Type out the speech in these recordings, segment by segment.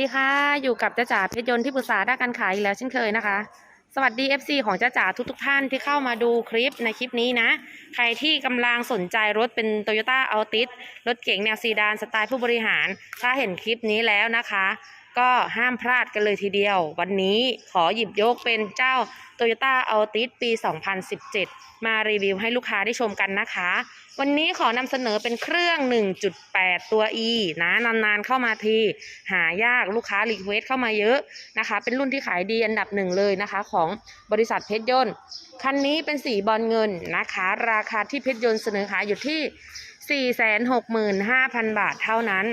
ดีค่ะ อยู่กับจ้าจ๋าเพชรยนต์ที่ปรึกษาด้านการขายอีกแล้วเช่นเคยนะคะ สวัสดี FC ของจ้าจ๋าทุกๆท่านที่เข้ามาดูคลิปในคลิปนี้นะ ใครที่กำลังสนใจรถเป็น Toyota Altis รถเก๋งแนวซีดานสไตล์ผู้บริหาร ถ้าเห็นคลิปนี้แล้วนะคะ ก็ห้ามพลาดกันเลยทีเดียว วันนี้ขอหยิบยกเป็นเจ้า Toyota Altis ปี 2017 มารีวิวให้ลูกค้าได้ชมกันนะคะ วันนี้ขอนำเสนอเป็นเครื่อง 1.8 ตัว E นะนานๆเข้ามาที หายากลูกค้ารีเควสเข้ามาเยอะนะคะ เป็นรุ่นที่ขายดีอันดับหนึ่งเลยนะคะ ของบริษัทเพชรยนต์ คันนี้เป็นสีบอลเงินนะคะ ราคาที่เพชรยนต์เสนอขายอยู่ที่ 465,000 บาทเท่านั้น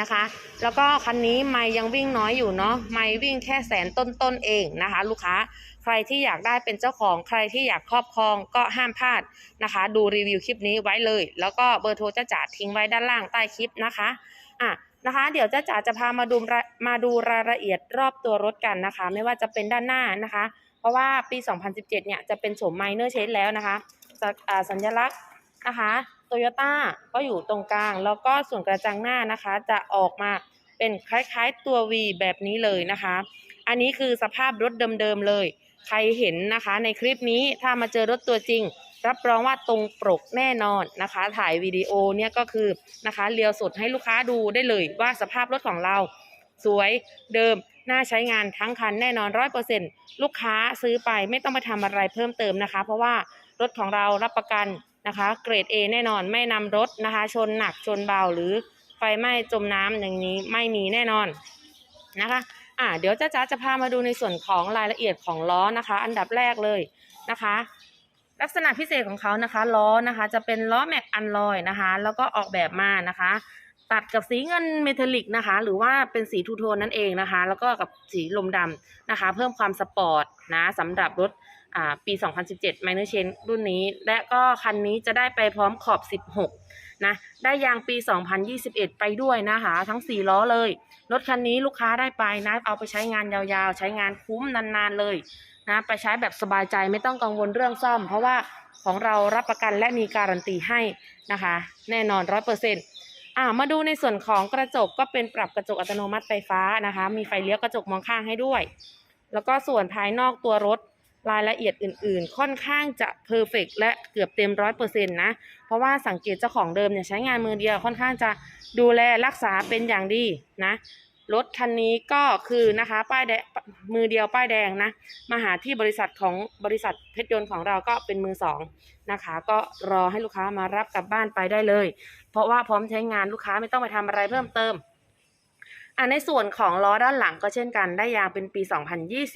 นะคะ แล้วก็คันนี้ไม่ยังวิ่งน้อยอยู่เนาะไม่วิ่งแค่แสนต้นๆเองนะคะ ลูกค้าใครที่อยากได้เป็นเจ้าของใครที่อยากครอบครองก็ห้ามพลาดนะคะ ดูรีวิวคลิปนี้ไว้เลย แล้วก็เบอร์โทรจะจ่าทิ้งไว้ด้านล่างใต้คลิปนะคะอะนะคะ เดี๋ยวจ้าจ๋าจะพามาดูมาดูรายละเอียดรอบตัวรถกันนะคะ ไม่ว่าจะเป็นด้านหน้านะคะ เพราะว่าปี 2017 เนี่ยจะเป็นโฉมไมเนอร์เชนแล้วนะคะสัญลักษณ์นะคะ โตโยต้าก็อยู่ตรงกลาง แล้วก็ส่วนกระจังหน้านะคะ จะออกมาเป็นคล้ายๆตัว V แบบนี้เลยนะคะ อันนี้คือสภาพรถเดิมๆเลย ใครเห็นนะคะ ในคลิปนี้ถ้ามาเจอรถตัวจริง รับรองว่าตรงปกแน่นอนนะคะ ถ่ายวิดีโอเนี่ยก็คือนะคะเรียวสดให้ลูกค้าดูได้เลยว่าสภาพรถของเรา สวยเดิมน่าใช้งานทั้งคันแน่นอนร้อยเปอร์เซ็นลูกค้าซื้อไปไม่ต้องมาทำอะไรเพิ่มเติมนะคะ เพราะว่ารถของเรารับประกัน นะคะ เกรด A แน่นอนไม่นำรถนะคะ ชนหนักชนเบาหรือไฟไหม้จมน้ำอย่างนี้ไม่มีแน่นอนนะคะอ่าเดี๋ยวจ้าจ๋าจะพามาดูในส่วนของรายละเอียดของล้อนะคะ อันดับแรกเลยนะคะ ลักษณะพิเศษของเขานะคะล้อนะคะ จะเป็นล้อแม็กอันลอยนะคะ แล้วก็ออกแบบมานะคะ ตัดกับสีเงินเมทัลลิกนะคะ หรือว่าเป็นสีทูโทนนั่นเองนะคะ แล้วก็กับสีลมดำนะคะ เพิ่มความสปอร์ตนะสำหรับรถ ปี 2017 Minor Change รุ่นนี้ และก็คันนี้จะได้ไปพร้อมขอบ 16 นะ ได้ยางปี 2021 ไปด้วยนะคะ ทั้ง 4 ล้อเลย รถคันนี้ลูกค้าได้ไปนะ เอาไปใช้งานยาวๆ ใช้งานคุ้มนานๆเลยนะ ไปใช้แบบสบายใจไม่ต้องกังวลเรื่องซ่อม เพราะว่าของเรารับประกันและมีการันตีให้นะคะ แน่นอน 100%อ่ามาดูในส่วนของกระจกก็เป็นปรับกระจกอัตโนมัติไฟฟ้านะคะ มีไฟเลี้ยวกระจกมองข้างให้ด้วย แล้วก็ส่วนภายนอกตัวรถ รายละเอียดอื่นๆ ค่อนข้างจะเพอร์เฟกและเกือบเต็มร้อยเปอร์เซ็นต์นะ เพราะว่าสังเกตเจ้าของเดิมเนี่ยใช้งานมือเดียวค่อนข้างจะดูแลรักษาเป็นอย่างดีนะ รถคันนี้ก็คือนะคะป้ายแดงมือเดียวป้ายแดงนะมาหาที่บริษัทของบริษัทเพชรยนต์ของเราก็เป็นมือสองนะคะ ก็รอให้ลูกค้ามารับกลับบ้านไปได้เลย เพราะว่าพร้อมใช้งานลูกค้าไม่ต้องไปทำอะไรเพิ่มเติมอะในส่วนของล้อด้านหลังก็เช่นกัน ได้ยางเป็นปี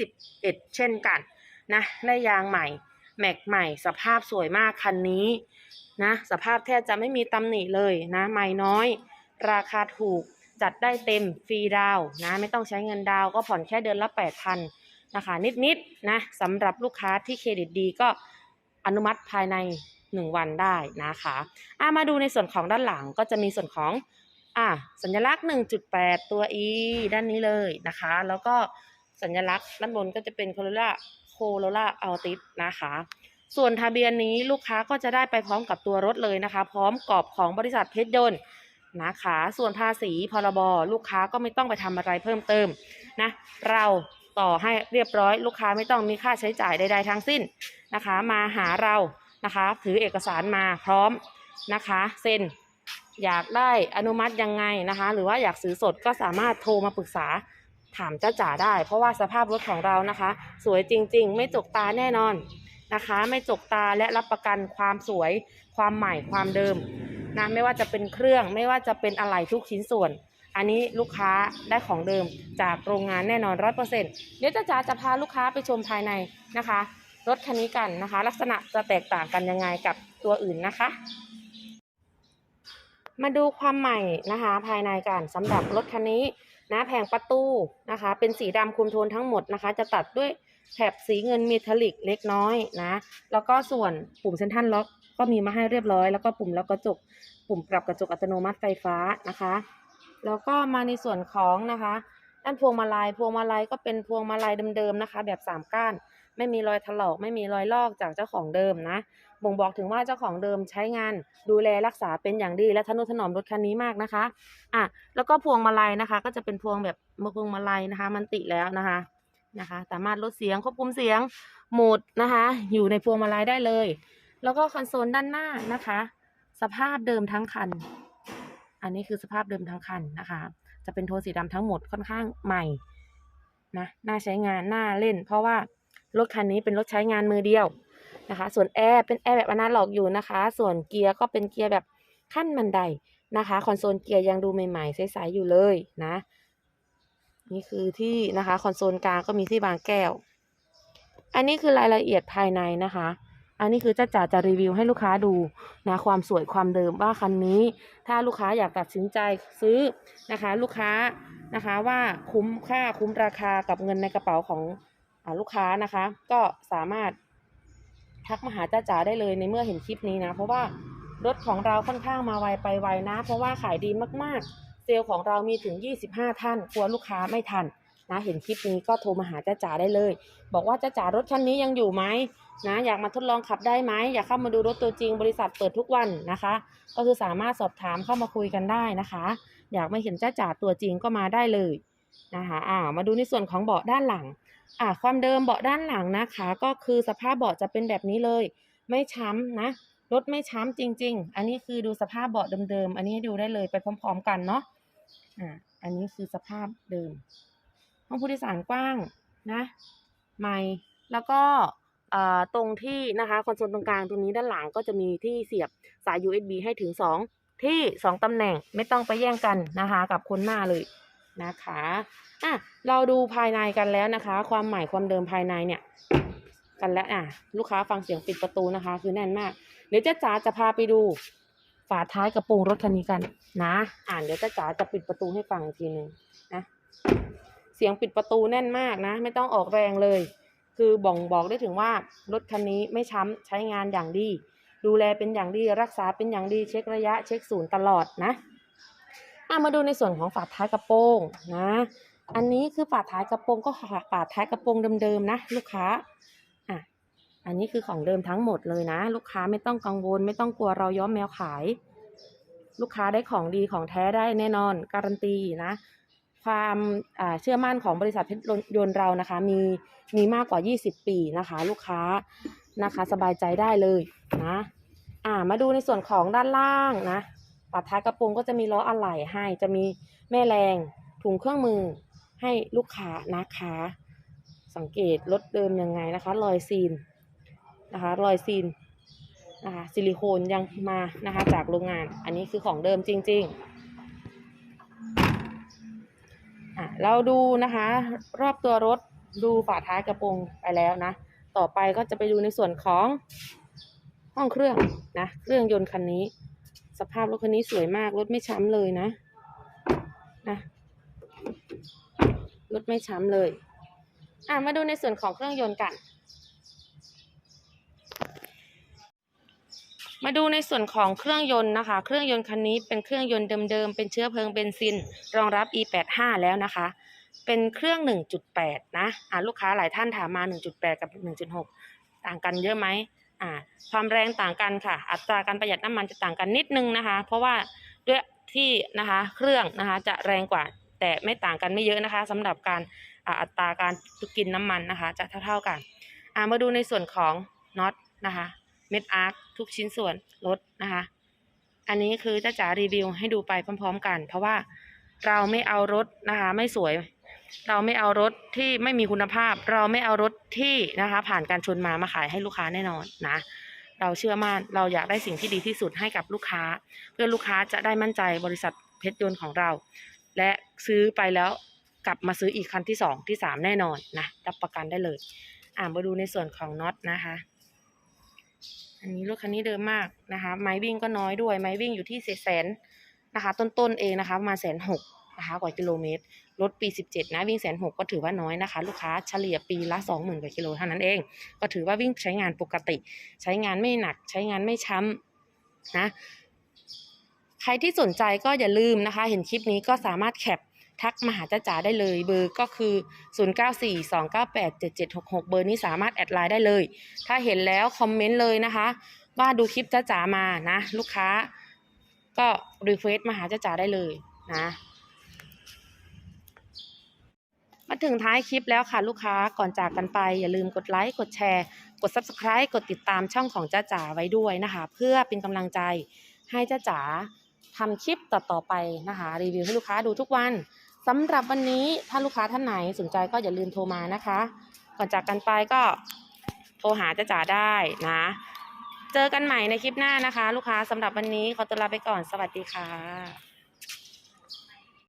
2021 เช่นกัน นะได้ยางใหม่ แม็กใหม่ สภาพสวยมากคันนี้นะสภาพแทบจะไม่มีตำหนิเลยนะไม่น้อย ราคาถูกจัดได้เต็มฟรีดาวนะไม่ต้องใช้เงินดาวก็ผ่อนแค่เดือนละ 8,000นะคะนิดๆนะสำหรับลูกค้าที่เครดิตดีก็อนุมัติภายใน 1 วันได้นะคะอะมาดูในส่วนของด้านหลังก็จะมีส่วนของอะสัญลักษณ์ 1.8 ตัว e ด้านนี้เลยนะคะ แล้วก็สัญลักษณ์ด้านบนก็จะเป็น Corolla Corolla Altis นะคะ ส่วนทะเบียนนี้ลูกค้าก็จะได้ไปพร้อมกับตัวรถเลยนะคะ พร้อมกรอบของบริษัทเพชรยนต์นะคะ ส่วนภาษีพรบลูกค้าก็ไม่ต้องไปทำอะไรเพิ่มเติมนะเราต่อให้เรียบร้อยลูกค้าไม่ต้องมีค่าใช้จ่ายใด ๆ ทั้งสิ้นนะคะ มาหาเรานะคะ ถือเอกสารมาพร้อมนะคะเซ็นอยากได้อนุมัติยังไงนะคะ หรือว่าอยากซื้อสดก็สามารถโทรมาปรึกษา ถามจ้าจ๋าได้ เพราะว่าสภาพรถของเรานะคะ สวยจริง ๆ ไม่จกตาแน่นอนนะคะ ไม่จกตาและรับประกันความสวย ความใหม่ความเดิมนะไม่ว่าจะเป็นเครื่องไม่ว่าจะเป็นอะไหล่ทุกชิ้นส่วน อันนี้ลูกค้าได้ของเดิมจากโรงงานแน่นอนร้อยเปอร์เซ็นต์เดี๋ยวจ้าจ๋าจะพาลูกค้าไปชมภายในนะคะ รถคันนี้กันนะคะ ลักษณะจะแตกต่างกันยังไงกับตัวอื่นนะคะ มาดูความใหม่นะคะ ภายในกันสำหรับรถคันนี้นะแผงประตูนะคะ เป็นสีดำคุมโทนทั้งหมดนะคะ จะตัดด้วยแถบสีเงินเมทัลลิกเล็กน้อยนะ แล้วก็ส่วนปุ่มเซนทรัลล็อกก็มีมาให้เรียบร้อย แล้วก็ปุ่มล็อกกระจก ปุ่มปรับกระจกอัตโนมัติไฟฟ้านะคะ แล้วก็มาในส่วนของนะคะ ด้านพวงมาลัยพวงมาลัยก็เป็นพวงมาลัยเดิมๆนะคะ แบบสามก้าน ไม่มีรอยถลอก ไม่มีรอยลอกจากเจ้าของเดิมนะ บ่งบอกถึงว่าเจ้าของเดิมใช้งานดูแลรักษาเป็นอย่างดีและทนุถนอมรถคันนี้มากนะคะอะแล้วก็พวงมาลัยนะคะ ก็จะเป็นพวงแบบพวงมาลัยนะคะ มันติแล้วนะคะนะคะ สามารถลดเสียงควบคุมเสียงโหมดนะคะ อยู่ในพวงมาลัยได้เลย แล้วก็คอนโซลด้านหน้านะคะ สภาพเดิมทั้งคัน อันนี้คือสภาพเดิมทั้งคันนะคะ จะเป็นโทนสีดำทั้งหมดค่อนข้างใหม่นะน่าใช้งานน่าเล่น เพราะว่ารถคันนี้เป็นรถใช้งานมือเดียวนะคะ ส่วนแอร์เป็นแอร์แบบอนาล็อกอยู่นะคะ ส่วนเกียร์ก็เป็นเกียร์แบบขั้นบันไดนะคะ คอนโซลเกียร์ยังดูใหม่ๆใสๆอยู่เลยนะ นี่คือที่นะคะ คอนโซลกลางก็มีที่บางแก้ว อันนี้คือรายละเอียดภายในนะคะ อันนี้คือจ้าจ๋าจะรีวิวให้ลูกค้าดูนะความสวยความเดิมว่าคันนี้ ถ้าลูกค้าอยากตัดสินใจซื้อนะคะ ลูกค้านะคะว่าคุ้มค่าคุ้มราคากับเงินในกระเป๋าของอลูกค้านะคะ ก็สามารถทักมาหาจ้าจ๋าได้เลยในเมื่อเห็นคลิปนี้นะ เพราะว่ารถของเราค่อนข้างมาไวไปไวนะ เพราะว่าขายดีมากๆ เซลล์ของเรามีถึง 25 ท่านกลัวลูกค้าไม่ทันนะเห็นคลิปนี้ก็โทรมาหาจ้าจ๋าได้เลย บอกว่าจ้าจ๋ารถคันนี้ยังอยู่ไหม นะอยากมาทดลองขับได้ไหมอยากเข้ามาดูรถตัวจริงบริษัทเปิดทุกวันนะคะ ก็คือสามารถสอบถามเข้ามาคุยกันได้นะคะ อยากมาเห็นจ้าจ๋าตัวจริงก็มาได้เลยนะคะอ่ามาดูในส่วนของเบาะด้านหลังอ่าความเดิมเบาะด้านหลังนะคะ ก็คือสภาพเบาะจะเป็นแบบนี้เลย ไม่ช้ำนะรถไม่ช้ำจริง ๆ อันนี้คือดูสภาพเบาะเดิมๆอันนี้ดูได้เลยไปพร้อม ๆ กันเนาะอ่าอันนี้คือสภาพเดิมห้องผู้โดยสารกว้างนะใหม่แล้วก็ ตรงที่นะคะคอนโซลตรงกลางตรงนี้ด้านหลังก็จะมีที่เสียบสาย USB ให้ถึง 2 ที่ 2 ตำแหน่งไม่ต้องไปแย่งกันนะคะ กับคนหน้าเลยนะคะอะเราดูภายในกันแล้วนะคะ ความใหม่ความเดิมภายในเนี่ย กันแล้วอะลูกค้าฟังเสียงปิดประตูนะคะ คือแน่นมากเดี๋ยวจ้าจ๋าจะพาไปดูฝาท้ายกระโปรงรถคันนี้กันนะอ่านเดี๋ยวจ้าจ๋าจะปิดประตูให้ฟังอีกทีหนึ่งนะเสียงปิดประตูแน่นมากนะ ไม่ต้องออกแรงเลย คือบ่งบอกได้ถึงว่ารถคันนี้ไม่ช้ำใช้งานอย่างดี ดูแลเป็นอย่างดีรักษาเป็นอย่างดีเช็คระยะเช็คศูนย์ตลอดนะมาดูในส่วนของฝาท้ายกระโปรงนะ อันนี้คือฝาท้ายกระโปรงก็ฝาท้ายกระโปรงเดิมๆนะ ลูกค้าอะอันนี้คือของเดิมทั้งหมดเลยนะ ลูกค้าไม่ต้องกังวล ไม่ต้องกลัวเราย้อมแมวขาย ลูกค้าได้ของดีของแท้ได้แน่นอน การันตีนะ ความเชื่อมั่นของบริษัทเพชรยนต์เรานะคะ มีมีมากกว่า 20 ปีนะคะ ลูกค้านะคะสบายใจได้เลยนะอ่ามาดูในส่วนของด้านล่างนะปัดท้ายกระโปรงก็จะมีล้ออะไหล่ให้จะมีแม่แรงถุงเครื่องมือให้ลูกค้านะคะ สังเกตรถเดิมยังไงนะคะ รอยซีนนะคะรอยซีนนะคะซิลิโคนยังมานะคะจากโรงงาน อันนี้คือของเดิมจริง ๆ เราดูนะคะ รอบตัวรถดูฝาท้ายกระโปรงไปแล้วนะ ต่อไปก็จะไปดูในส่วนของห้องเครื่องนะ เครื่องยนต์คันนี้ สภาพรถคันนี้สวยมาก รถไม่ช้ำเลยนะนะรถไม่ช้ำเลย อะมาดูในส่วนของเครื่องยนต์กัน มาดูในส่วนของเครื่องยนต์นะคะ เครื่องยนต์คันนี้เป็นเครื่องยนต์เดิมๆ เป็นเชื้อเพลิงเบนซิน รองรับ E85 แล้วนะคะ เป็นเครื่อง 1.8 นะอ่าลูกค้าหลายท่านถามมา 1.8 กับ 1.6 ต่างกันเยอะไหมอ่าความแรงต่างกันค่ะ อัตราการประหยัดน้ำมันจะต่างกันนิดนึงนะคะ เพราะว่าด้วยที่นะคะเครื่องนะคะจะแรงกว่าแต่ไม่ต่างกันไม่เยอะนะคะสำหรับการอ่าอัตราการกินน้ำมันนะคะ จะเท่า ๆกันอ่ามาดูในส่วนของน็อตนะคะ เม็ดอาร์คทุกชิ้นส่วนรถนะคะ อันนี้คือจ้าจ๋ารีวิวให้ดูไปพร้อม ๆ กัน เพราะว่าเราไม่เอารถนะคะ ไม่สวย เราไม่เอารถที่ไม่มีคุณภาพ เราไม่เอารถที่นะคะ ผ่านการชนมามาขายให้ลูกค้าแน่นอนนะเราเชื่อมั่นเราอยากได้สิ่งที่ดีที่สุดให้กับลูกค้า เพื่อลูกค้าจะได้มั่นใจบริษัทเพชรยนต์ของเรา และซื้อไปแล้วกลับมาซื้ออีกคันที่สองที่สามแน่นอนนะรับประกันได้เลย อ่ามาดูในส่วนของน็อตนะคะ อันนี้รถคันนี้เดิมมากนะคะ ไม้วิ่งก็น้อยด้วย ไม้วิ่งอยู่ที่แสนนะคะ ต้นๆเองนะคะมาแสนหกนะคะกว่ากิโลเมตรรถปี 17 นะวิ่งแสนหกก็ถือว่าน้อยนะคะ ลูกค้าเฉลี่ยปีละ 20,000 กว่ากิโลเท่านั้นเอง ก็ถือว่าวิ่งใช้งานปกติ ใช้งานไม่หนัก ใช้งานไม่ช้ำนะใครที่สนใจก็อย่าลืมนะคะ เห็นคลิปนี้ก็สามารถแคป ทักมาหาจ้าจ๋าได้เลย เบอร์ก็คือ 0942987766 เบอร์นี้สามารถแอดไลน์ได้เลย ถ้าเห็นแล้วคอมเมนต์เลยนะคะ ว่าดูคลิปจ้าจ๋ามานะ ลูกค้า ก็รีเควสมาหาจ้าจ๋าได้เลยนะมาถึงท้ายคลิปแล้วค่ะลูกค้าก่อนจากกันไป อย่าลืมกดไลค์กดแชร์ กด Subscribe กดติดตามช่องของจ้าจ๋าไว้ด้วยนะคะ เพื่อเป็นกำลังใจให้จ้าจ๋าทำคลิปต่อๆไปนะคะ รีวิวให้ลูกค้าดูทุกวัน สำหรับวันนี้ถ้าลูกค้าท่านไหนสนใจก็อย่าลืมโทรมานะคะ ก่อนจากกันไปก็โทรหาจ้าจ๋าได้นะ เจอกันใหม่ในคลิปหน้านะคะ ลูกค้าสำหรับวันนี้ขอตัวลาไปก่อนสวัสดีค่ะ